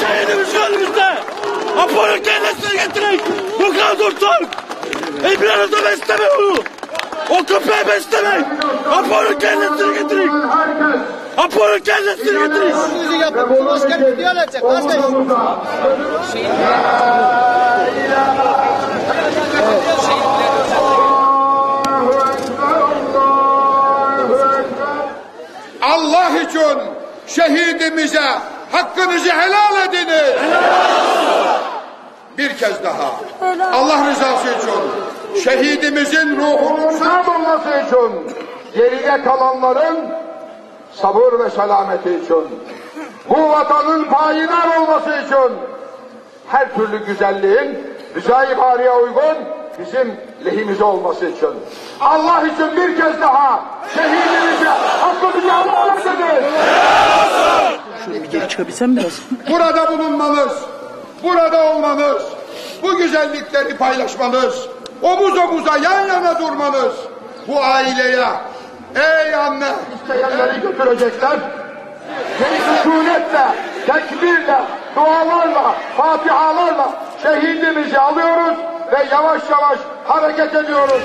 şehidimiz önümüzde. Apo'nun kellesini getirin. Bu kadar Türk. İbrahim'e besleme onu. O köpeği beslemeyin. Apo'nun kellesini getirin. Apo'nun kellesini getirin. Bizi yapıp asker gidiyor edecek. Kardeş. Allah için şehidimize hakkınızı helal ediniz. Bir kez daha. Allah rızası için şehidimizin ruhunun şad olması için geride kalanların sabır ve selameti için bu vatanın payidar olması için her türlü güzelliğin rıza-i bariye uygun bizim lehimize olması için. Allah için bir kez daha şehidimize hakkımızı helal ediniz. Şöyle bir geri çıkabilsem biraz. Burada bulunmanız, burada olmanız, bu güzellikleri paylaşmanız, omuz omuza yan yana durmanız, bu aileye, ey anne, isteyenleri götürecekler, sükunetle, tekbirle, dualarla, fatihalarla şehidimizi alıyoruz ve yavaş yavaş hareket ediyoruz.